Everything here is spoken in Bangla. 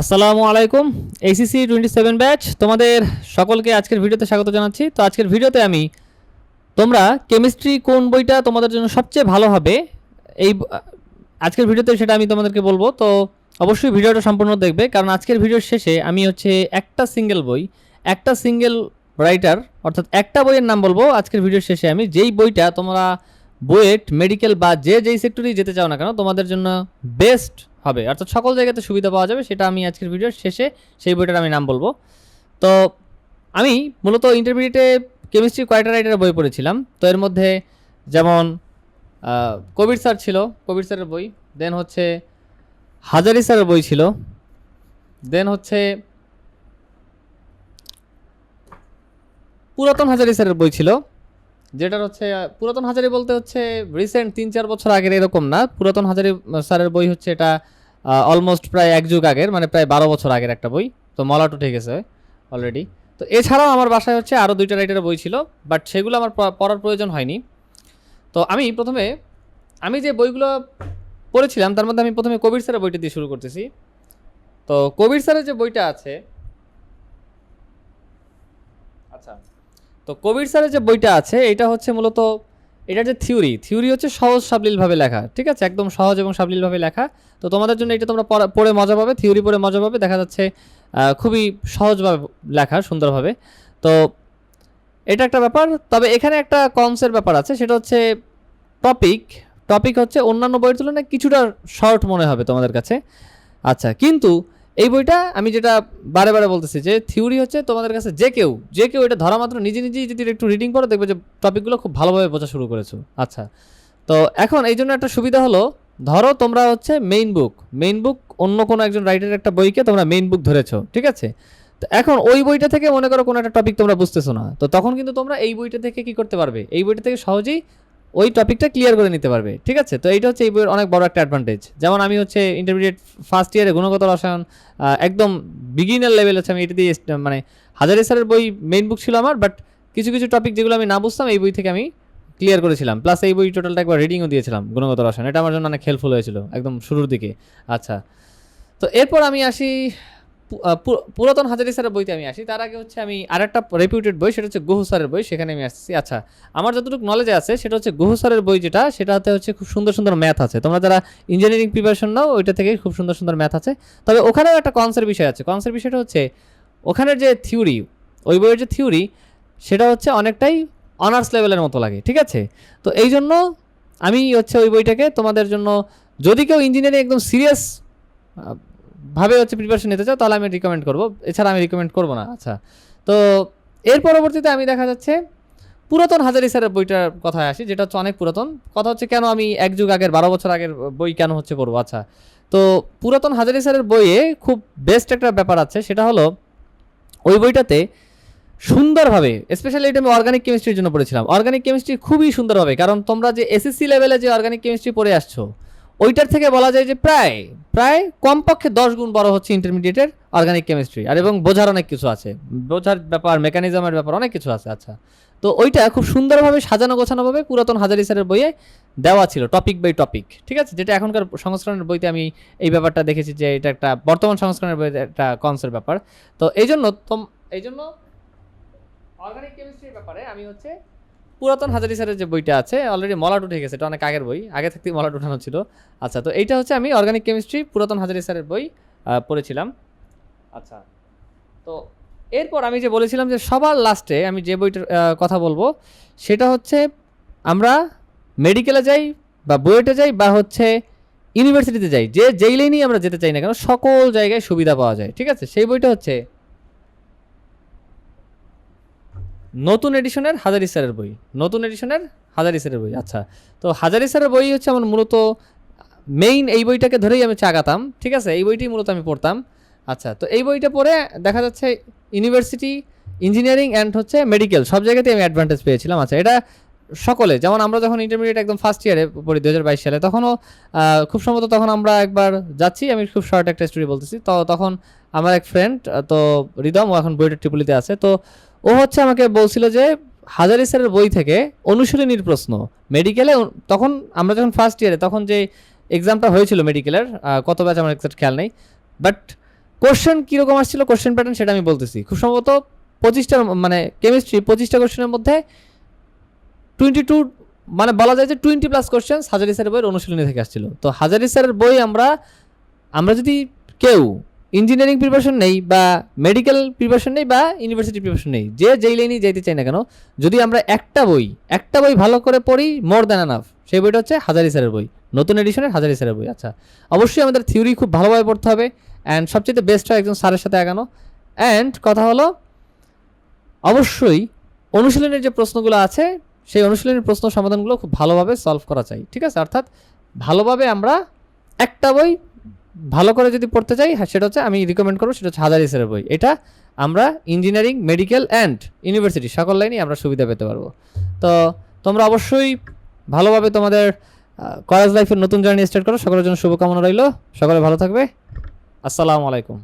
আসসালামু আলাইকুম এইসিসি টোয়েন্টি সেভেন ব্যাচ তোমাদের সকলকে আজকের ভিডিওতে স্বাগত জানাচ্ছি। তো আজকের ভিডিওতে আমি, তোমরা কেমিস্ট্রি কোন বইটা তোমাদের জন্য সবচেয়ে ভালো হবে, এই আজকের ভিডিওতে সেটা আমি তোমাদেরকে বলব। তো অবশ্যই ভিডিওটা সম্পূর্ণ দেখবে, কারণ আজকের ভিডিওর শেষে আমি হচ্ছে একটা সিঙ্গেল বই, একটা সিঙ্গেল রাইটার অর্থাৎ একটা বইয়ের নাম বলব আজকের ভিডিওর শেষে আমি। যেই বইটা তোমরা বুয়েট মেডিকেল বা যে যেই সেক্টরেই যেতে চাও না কেন, তোমাদের জন্য বেস্ট হবে। অর্থাৎ সকল জায়গাতে সুবিধা পাওয়া যাবে, সেটা আমি আজকের ভিডিওর শেষে সেই বইটার আমি নাম বলব। তো আমি মূলত ইন্টারমিডিয়েটে কেমিস্ট্রি কয়টা রাইটারের বই পড়েছিলাম। তো এর মধ্যে যেমন কবির স্যার ছিল, কবির স্যারের বই। দেন হচ্ছে হাজারি স্যারের বই ছিল। দেন হচ্ছে পুরাতন হাজারি স্যারের বই ছিল। যেটার হচ্ছে, পুরাতন হাজারি বলতে হচ্ছে রিসেন্ট তিন চার বছর আগের এরকম না। পুরাতন হাজারি স্যারের বই হচ্ছে এটা অলমোস্ট প্রায় এক যুগ আগের মানে প্রায় বারো বছর আগের একটা বই। তো মলাট উঠে গেছে অলরেডি তো এছাড়াও আমার বাসায় হচ্ছে আরও দুইটা রাইটারের বই ছিল বাট সেগুলো আমার পড়ার প্রয়োজন হয়নি। তো আমি প্রথমে, আমি যে বইগুলো পড়েছিলাম, তার মধ্যে আমি প্রথমে কবির স্যারের বইটা দিয়ে শুরু করতেছি। তো কবির স্যারের যে বইটা আছে আচ্ছা তো কবির স্যারের যে বইটা আছে, এটা হচ্ছে মূলত এটা যে থিওরি। থিওরি হচ্ছে সহজ সাবলীলভাবে লেখা, ঠিক আছে? একদম সহজ এবং সাবলীলভাবে লেখা। তো তোমাদের জন্য এটা তোমরা পড়া- মজা পাবে, থিওরি পড়ে মজা পাবে। দেখা যাচ্ছে খুবই সহজভাবে লেখা, সুন্দরভাবে। তো এটা একটা ব্যাপার। তবে এখানে একটা কনসের ব্যাপার আছে, সেটা হচ্ছে টপিক টপিক হচ্ছে অন্যান্য বইয়ের তুলনায় কিছুটা শর্ট মনে হবে তোমাদের কাছে। আচ্ছা কিন্তু এই বইটা আমি যেটা বারে বারে বলতেছি যে থিওরি হচ্ছে তোমাদের কাছে যে কেউ যে কেউ এটা ধরা মাত্র নিজে নিজেই যদি একটু রিডিং করো দেখবে যে টপিকগুলো খুব ভালোভাবে বোঝা শুরু করেছ। আচ্ছা তো এখন এই জন্য একটা সুবিধা হলো, ধরো তোমরা হচ্ছে মেইন বুক মেইন বুক অন্য কোনো একজন রাইটারের একটা বইকে তোমরা মেইন বুক ধরেছো, ঠিক আছে? তো এখন ওই বইটা থেকে মনে করো কোনো একটা টপিক তোমরা বুঝতেছো না, তো তখন কিন্তু তোমরা এই বইটা থেকে কি করতে পারবে? এই বইটা থেকে সহজেই ওই টপিকটা ক্লিয়ার করে নিতে পারবে, ঠিক আছে? তো এইটা হচ্ছে এই বইয়ের অনেক বড় একটা অ্যাডভান্টেজ যেমন আমি হচ্ছে ইন্টারমিডিয়েট ফার্স্ট ইয়ারে গুণগত রসায়ন একদম বিগিনার লেভেল আছে আমি এটা দিয়ে মানে হাজারে স্যারের বই মেইন বুক ছিল আমার বাট কিছু কিছু টপিক যেগুলো আমি না বুঝতাম, এই বই থেকে আমি ক্লিয়ার করেছিলাম। প্লাস এই বই টোটালটা একবার রিডিংও দিয়েছিলাম গুণগত রসায়ন। এটা আমার জন্য অনেক হেল্পফুল হয়েছিল, একদম শুরুর দিকে। আচ্ছা তো এরপর আমি আসি পুরাতন হাজারি স্যারের বইতে আমি আসি। তার আগে হচ্ছে আমি আরেকটা রেপিউটেড বই, সেটা হচ্ছে গুহু স্যারের বই, সেখানে আমি আসছি আচ্ছা আমার যতটুকু নলেজে আছে, সেটা হচ্ছে গুহু স্যারের বই যেটা, সেটাতে হচ্ছে খুব সুন্দর সুন্দর ম্যাথ আছে। তোমরা যারা ইঞ্জিনিয়ারিং প্রিপারেশন নাও, ওইটা থেকে খুব সুন্দর সুন্দর ম্যাথ আছে। তবে ওখানেও একটা কনসের বিষয় আছে। কনসের বিষয়টা হচ্ছে, ওখানের যে থিওরি ওই বইয়ের যে থিওরি সেটা হচ্ছে অনেকটাই অনার্স লেভেলের মতো লাগে, ঠিক আছে? তো এই জন্য আমি হচ্ছে ওই বইটাকে তোমাদের জন্য, যদি কেউ ইঞ্জিনিয়ারিং একদম সিরিয়াস ভাবে হচ্ছে প্রিপারেশন নিতে চাও, তাহলে আমি রিকমেন্ড করব। এছাড়া আমি রিকমেন্ড করব না। আচ্ছা। তো এর পরবর্তীতে আমি দেখা যাচ্ছে, পুরাতন হাজারি স্যারের বইটার কথায় আসি, যেটা হচ্ছে অনেক পুরাতন। কথা হচ্ছে কেন আমি এক যুগ আগের, বারো বছর আগের বই কেন হচ্ছে পড়ব? আচ্ছা। তো পুরাতন হাজারি স্যারের বইয়ে খুব বেস্ট একটা ব্যাপার আছে, সেটা হলো ওই বইটাতে সুন্দরভাবে স্পেশালি এটা আমি অর্গানিক কেমিস্ট্রির জন্য পড়েছিলাম। অর্গানিক কেমিস্ট্রি খুবই সুন্দরভাবে, কারণ তোমরা যে এসএসসি লেভেলে যে অর্গানিক কেমিস্ট্রি পড়ে আসছো ওইটার থেকে বলা যায় যে প্রায় প্রায় কমপক্ষে দশ গুণ বড় হচ্ছে ইন্টারমিডিয়েটের অর্গানিক কেমিস্ট্রি আর এবং বোঝার অনেক কিছু আছে। বোঝার ব্যাপার মেকানিজমের ব্যাপার অনেক কিছু আছে আচ্ছা। তো ওইটা খুব সুন্দরভাবে সাজানো গোছানোভাবে পুরাতন হাজারি স্যারের বইয়ে দেওয়া ছিল টপিক বাই টপিক ঠিক আছে? যেটা এখনকার সংস্করণের বইতে আমি এই ব্যাপারটা দেখেছি যে এটা একটা বর্তমান সংস্করণের বইতে একটা কনসের ব্যাপার। তো এই জন্য এই জন্য অর্গানিক কেমিস্ট্রির ব্যাপারে আমি হচ্ছে পুরাতন হাজারি স্যারের যে বইটা আছে অলরেডি মলাট উঠে গেছে, এটা অনেক আগের বই, আগে থাকতেই মলাট উঠানো ছিল। আচ্ছা তো এইটা হচ্ছে আমি অর্গানিক কেমিস্ট্রি পুরাতন হাজারি স্যারের বই পড়েছিলাম। আচ্ছা তো এরপর আমি যে বলেছিলাম যে সবার লাস্টে আমি যে বইটার কথা বলব, সেটা হচ্ছে আমরা মেডিকেলে যাই বা বুয়েটে যাই বা হচ্ছে ইউনিভার্সিটিতে যাই, যে যেই লাইনেই আমরা যেতে চাই না কেন, সকল জায়গায় সুবিধা পাওয়া যায়, ঠিক আছে? সেই বইটা হচ্ছে নতুন এডিশনের হাজারি স্যারের বই, নতুন এডিশনের হাজারি স্যারের বই আচ্ছা। তো হাজারি স্যারের বই হচ্ছে আমার মূলত মেইন এই বইটাকে ধরেই আমি চাগাতাম, ঠিক আছে? এই বইটি মূলত আমি পড়তাম। আচ্ছা তো এই বইটা পড়ে দেখা যাচ্ছে ইউনিভার্সিটি ইঞ্জিনিয়ারিং অ্যান্ড হচ্ছে মেডিকেল, সব জায়গাতেই আমি অ্যাডভান্টেজ পেয়েছিলাম। আচ্ছা এটা সকলে, যেমন আমরা যখন ইন্টারমিডিয়েট একদম ফার্স্ট ইয়ারে পড়ি দু হাজার বাইশ সালে, তখনও খুব সম্ভবত তখন আমরা একবার যাচ্ছি, আমি খুব শর্ট একটা স্টোরি বলতেছি। তো তখন আমার এক ফ্রেন্ড তো রিদম, ও এখন বইটা ট্রিপুলিতে আছে। তো ও হচ্ছে আমাকে বলছিল যে হাজারি স্যারের বই থেকে অনুশীলনীর প্রশ্ন। মেডিকেলে তখন আমরা যখন ফার্স্ট ইয়ারে তখন যে এক্সামটা হয়েছিল মেডিকেলের কত ব্যাচ আমার এক্সাক্ট খেয়াল নেই। বাট কোশ্চেন কীরকম আসছিল কোশ্চেন প্যাটার্ন সেটা আমি বলতেছি। খুব সম্ভবত পঁচিশটার মানে কেমিস্ট্রি পঁচিশটা কোশ্চেনের মধ্যে টোয়েন্টি টু মানে বলা যায় যে টোয়েন্টি প্লাস কোশ্চেন হাজারি স্যারের বইয়ের অনুশীলনী থেকে আসছিল। তো হাজারি স্যারের বই আমরা আমরা যদি কেউ ইঞ্জিনিয়ারিং প্রিপারেশন নেই বা মেডিকেল প্রিপারেশন নেই বা ইউনিভার্সিটি প্রিপারেশন নেই। যে যেই লাইনেই যাইতে চাই না কেন, যদি আমরা একটা বই একটা বই ভালো করে পড়ি মোর দ্যান আনাফ সেই বইটা হচ্ছে হাজারি স্যারের বই, নতুন এডিশনের হাজারি স্যারের বই। আচ্ছা অবশ্যই আমাদের থিওরি খুব ভালোভাবে পড়তে হবে অ্যান্ড সবচেয়ে বেস্ট হয় একজন স্যারের সাথে আগানো। অ্যান্ড কথা হলো, অবশ্যই অনুশীলনের যে প্রশ্নগুলো আছে, সেই অনুশীলনের প্রশ্ন সমাধানগুলো খুব ভালোভাবে সলভ করা চাই, ঠিক আছে? অর্থাৎ ভালোভাবে আমরা একটা বই ভালো করে যদি পড়তে চাই হ্যাঁ সেটা হচ্ছে আমি রিকমেন্ড করব, সেটা হচ্ছে হাজারি স্যারের বই। এটা আমরা ইঞ্জিনিয়ারিং মেডিকেল অ্যান্ড ইউনিভার্সিটি সকল লাইনেই আমরা সুবিধা পেতে পারব। তো তোমরা অবশ্যই ভালোভাবে তোমাদের কলেজ লাইফের নতুন জার্নি স্টার্ট করো। সকলের জন্য শুভকামনা রইল। সকলে ভালো থাকবে। আসসালামু আলাইকুম।